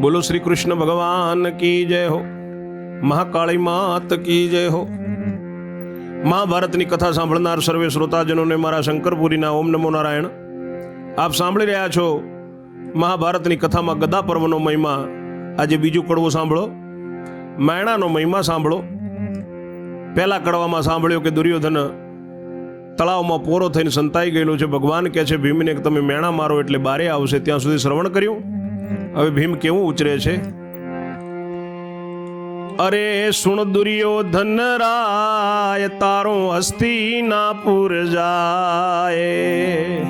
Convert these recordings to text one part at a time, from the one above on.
બોલો શ્રી કૃષ્ણ ભગવાન કી જય હો? મહાકાળી માત કી જય હો? મહાભારતની કથા સાંભળનાર સર્વે શ્રોતાજનોને મારા શંકરપુરીના ઓમ નમો નારાયણ. આપ સાંભળી રહ્યા છો મહાભારતની કથામાં ગદા પર્વનો મહિમા. આજે બીજું કડવું સાંભળો. માયણાનો મહિમા સાંભળો. પહેલા કડવામાં સાંભળ્યો કે દુર્યોધન તળાવમાં પોરો થઈને સંતાઈ ગયેલો છે. ભગવાન કહે છે, ભીમને તમે મેણા મારો એટલે બારે આવશે. ત્યાં સુધી શ્રવણ કર્યું. હવે ભીમ કેવું ઉચરે છે? અરે સુણ દુર્યોધન રાય, તારો હસ્તિનાપુર જાય.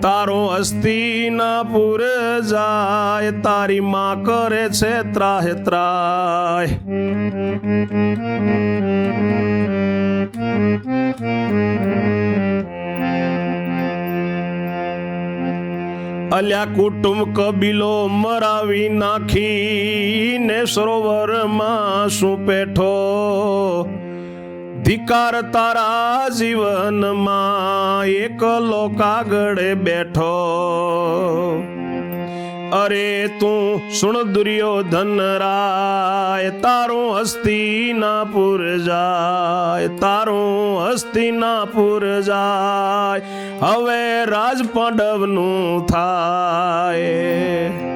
તારો હસ્તિનાપુર જાય, તારી માં કરે છે ત્રાહે ત્રાય. અલ્યા કુટુંબ કબીલો મરાવી નાખીને સરોવરમાં શું પેઠો? ધિકાર તારા જીવનમાં એકલો કાગળે બેઠો. અરે તું સુણ દુર્યોધન રાય, તારું હસ્તિનાપુર જાય, તારું હસ્તિનાપુર જાય, હવે રાજ પાંડવનું થાય.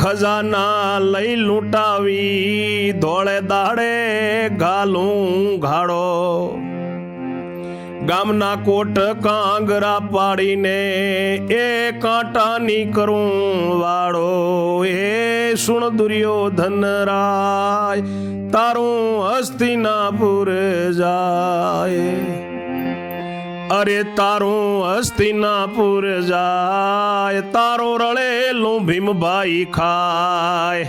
ખજાના લઈ લૂંટાવી ધોળે દાડે ગાલું ઘાડો ગામના કોટ કાંગરા પાડીને એ કાંટાની કરું વાળો. એ સુણ દુર્યોધન રાય, તારું હસ્તિનાપુર જાય. અરે તારું હસ્તિનાપુર જાય, તારો રળેલું ભીમભાઈ ખાય.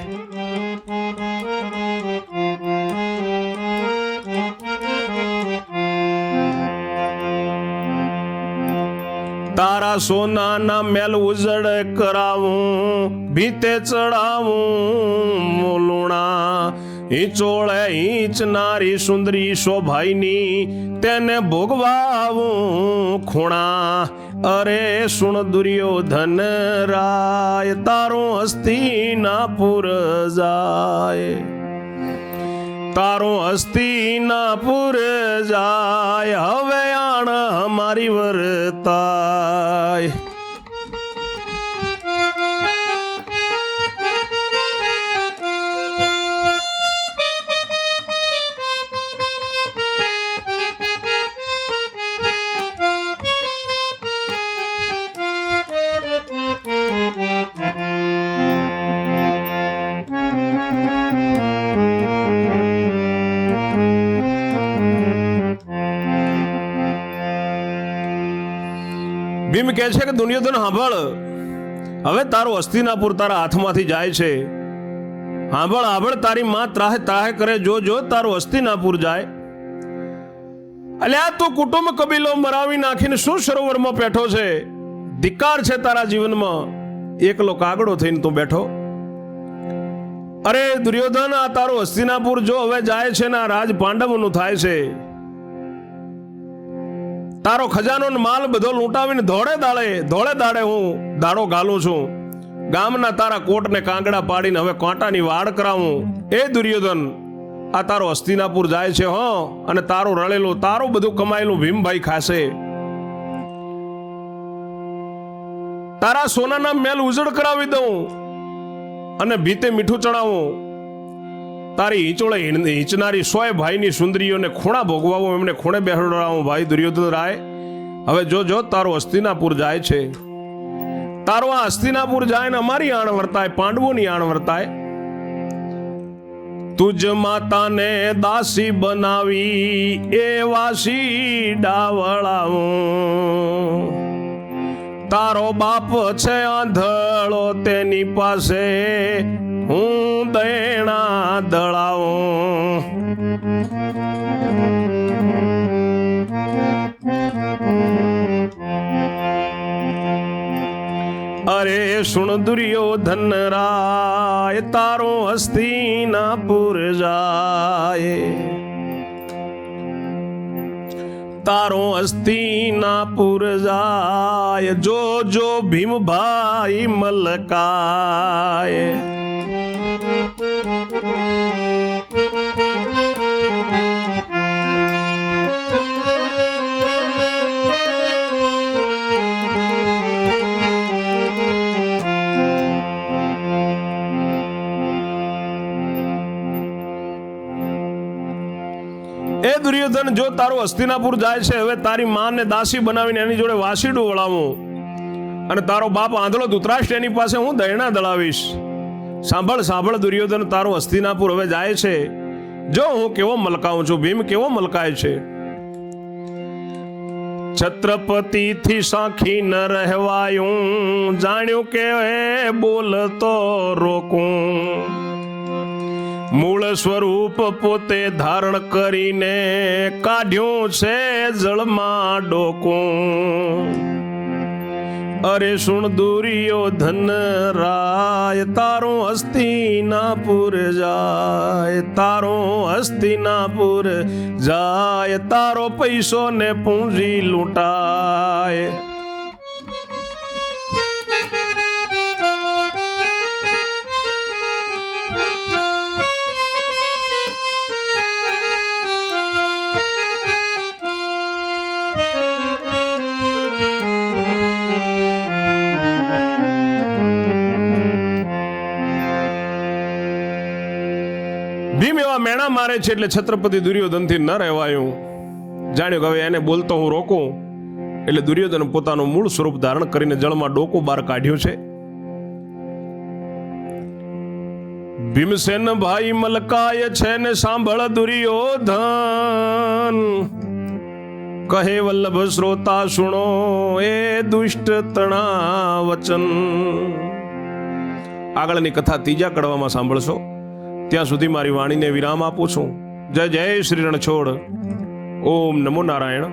તારા સોનાના મેલ ઉજળ કરાવું, ભીતે ચડાવું મોલુણા. હિંચોળે હિંચનારી સુંદરી શોભાઈની તેને ભોગવાવું ખૂણા. અરે સુણ દુર્યોધન રાય, તારું હસ્તિનાપુર જાય. તારું હસ્તિનાપુર જાય, હવે આણ અમારી વર્તાય. ભીમ કહે છે કે દુર્યોધન સાંભળ હવે તારું અસ્થિનાપુર તારા હાથમાંથી જાય છે. સાંભળ સાંભળ તારી માં ત્રાહે ત્રાહે કરે, જો જો, તારું અસ્થિનાપુર જાય. અલ્યા તું કુટુંબ કબીલો મરાવી નાખીને શું સરોવરમાં બેઠો છે? ધિકાર છે તારા જીવનમાં. એકલો કાગડો થઈને તું બેઠો. અરે દુર્યોધન, આ તારું હસ્તિનાપુર જો હવે જાય છે ને આ રાજ પાંડવોનું થાય છે. તારો ખજાનો માલ બધો લૂંટાવીને ધોળે દાડે ધોળે દાડે હું દાડો ગાલું છું. ગામના તારા કોટ ને કાંગડા પાડીને હવે કાંટાની વાડ કરાવું. એ દુર્યોધન, આ તારો હસ્તિનાપુર જાય છે, હો, અને તારું રળેલું, તારું બધું કમાયેલું ભીમભાઈ ખાશે. તારા સોનાના મેલ ઉજળ કરાવી દઉં અને ભીતે મીઠું ચડાવું તારી ઈંચોળે ઈંચનારી સોય ભાઈની સુંદરીઓને ખૂણા ભોગવાવો, એમને ખૂણે બેહડાવો ભાઈ દુર્યોધન રાય. હવે જો જો, તારો હસ્તિનાપુર જાય છે. તારો આ હસ્તિનાપુર જાય ને અમારી આણ વર્તાય, પાંડવોની આણ વર્તાય. તુજ માતાને દાસી બનાવી, એ વાસી ડાવળાવું. તારો બાપ છે આંધળો તેની પાસે હું દેણા દળાવું અરે સુણ દુર્યોધન રાય, તારો હસ્તિનાપુર જાય. તારો હસ્તિનાપુર જાય જો જો ભીમભાઈ મલકાય. એ દુર્યોધન, જો તારું હસ્તિનાપુર જાય છે, હવે તારી માને દાસી બનાવીને એની જોડે વાસીડું વળાવું. અને તારો બાપ આંધળો ધૂતરાષ્ટ્ર એની પાસે હું દયણા દળાવીશ. સાંભળ સાંભળ દુર્યોધન, તારું હસ્તિનાપુર હવે જાય છે. જો હું કેવો મલકાઉં છું, ભીમ કેવો મલકાય છે? છત્રપતિ થી સાખી ન રહેવાયું, જાણ્યું કે એ બોલતો રોકું. મૂળ સ્વરૂપ પોતે ધારણ કરીને કાઢ્યું છે, જળમાં ડોકું. અરે સુણ દુર્યોધન રાય, તારો હસ્તિનાપુર જાય, તારો હસ્તિનાપુર જાય, તારો પૈસો ને પૂંજી લૂંટાય. ભીમ એવા મેણા મારે છે એટલે છત્રપતિ દુર્યોધનથી ન રહેવાયું. જાણ્યું કે હવે એને બોલતો હું રોકું. એટલે દુર્યોધન પોતાનું મૂળ સ્વરૂપ ધારણ કરીને જળમાં ડોકો બહાર કાઢ્યું છે. ભીમસેન ભાઈ મલકાય છે ને સાંભળ દુર્યોધન. કહે વલ્લભ શ્રોતા, સુણો એ દુષ્ટ તણા વચન આગળની કથા ત્રીજા કડવામાં સાંભળશો. ત્યાં સુધી મારી વાણીને વિરામ આપું છું. જય જય શ્રી રણછોડ ઓમ નમો નારાયણ.